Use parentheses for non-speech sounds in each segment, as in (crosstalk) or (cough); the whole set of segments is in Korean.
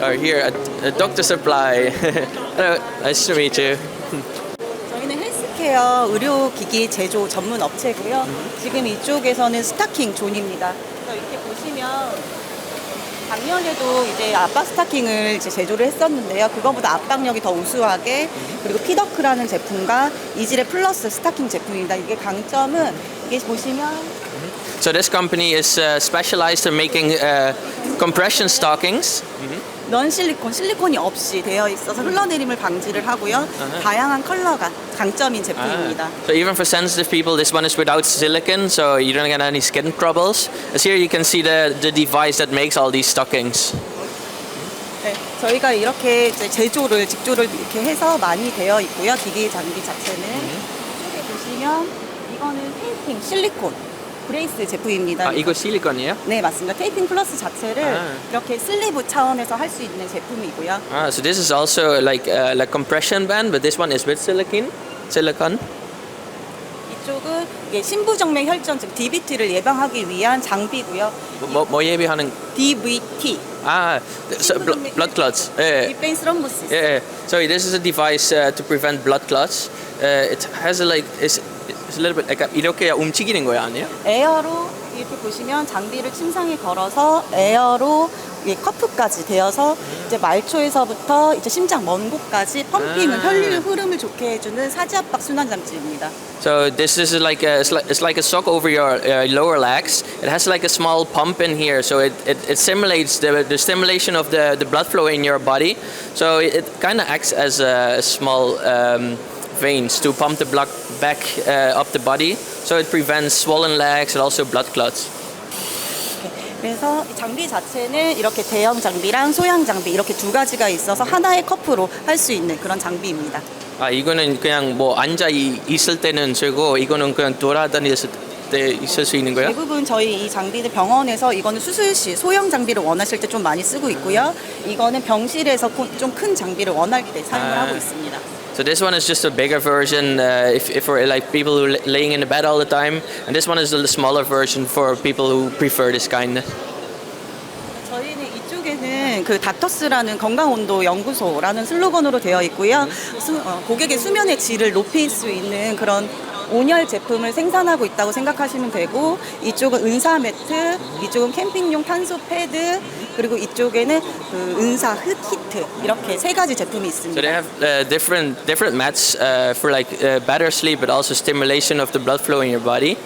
are here at uh, Doctor Supply. (laughs) Hello, nice to meet you. 저희는 헬스케어 의료기기 제조 전문 업체고요. 지금 이쪽에서는 스타킹 존입니다. 그래서 이렇게 보시면 작년에도 이제 압박 스타킹을 이제 제조를 했었는데요. 그거보다 압박력이 더 우수하게 그리고 피더크라는 제품과 이질의 플러스 스타킹 제품입니다. 이게 강점은 이게 보시면 So this company is uh, specialized in making uh, compression stockings. 넌 실리콘, 실리콘이 없이 되어 있어서 흘러내림을 방지를 하고요. 다양한 컬러가 강점인 제품입니다. So even for sensitive people, this one is without silicone, so you don't get any skin troubles. As here you can see the, the device that makes all these stockings. 네, 저희가 이렇게 이제 제조를 직조를 이렇게 해서 많이 되어 있고요. 기기 장비 자체는 이쪽에 보시면 이거는 테이핑 실리콘 브레이스 제품입니다. 아, 이거 실리콘이에요? 네 맞습니다. 테이핑 플러스 자체를 아. 이렇게 슬리브 차원에서 할 수 있는 제품이고요. Ah, so this is also like uh, like compression band, but this one is with silicone. Silicone. 이쪽은 이게 신부정맥 혈전 즉 DVT를 예방하기 위한 장비고요. 뭐, 뭐 예비하는? DVT Ah, so bl- blood clots. Yeah. 디펜 스럼보시스. Yeah. So this is a device uh, to prevent blood clots. Uh, it has a like it's, it's a little bit a, 이렇게 움직이는 거야 아니에요? 에어로 이렇게 보시면 장비를 침상에 걸어서 에어로 이 커프까지 되어서 이제 말초에서부터 이제 심장 먼 곳까지 펌핑을 아. 혈류 흐름을 좋게 해주는 사지압박 순환 장치입니다. So this is like a it's like, it's like a sock over your uh, lower legs. It has like a small pump in here, so it, it, it simulates the, the stimulation of the, the blood flow in your body. So it, kind of acts as a, small um, veins to pump the blood back uh, up the body. So it prevents swollen legs and also blood clots. 그래서 이 장비 자체는 이렇게 대형 장비랑 소형 장비 이렇게 두 가지가 있어서 하나의 커프로 할 수 있는 그런 장비입니다. 아 이거는 그냥 뭐 앉아 이- 있을 때는 쓰고 이거는 그냥 돌아다녔을 때 있을 수 있는 거야? 대부분 저희 이 장비는 병원에서 이거는 수술 시 소형 장비를 원하실 때 좀 많이 쓰고 있고요. 이거는 병실에서 좀 큰 장비를 원할 때 사용을 아. 하고 있습니다. So this one is just a bigger version uh, if, if we're like people who are laying in the bed all the time, and this one is the smaller version for people who prefer this kind. 저희는 이쪽에는 그 닥터스라는 건강온도 연구소라는 슬로건으로 되어 있고요. 수- 어, 고객의 수면의 질을 높일 수 있는 그런 온열 제품을 생산하고 있다고 생각하시면 되고 이쪽은 은사 매트, 이쪽은 캠핑용 탄소 패드, 그리고 이쪽에는 그 은사 흑 히트 이렇게 세 가지 제품이 So 있습니다. they have uh, different different mats uh, for like uh, better sleep, but also stimulation of the blood flow in your body.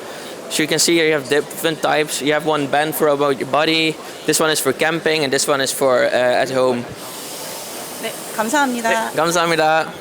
So you can see here you have different types. You have one band for about your body. This one is for camping, and this one is for uh, at home. 네, 감사합니다. 감사합니다.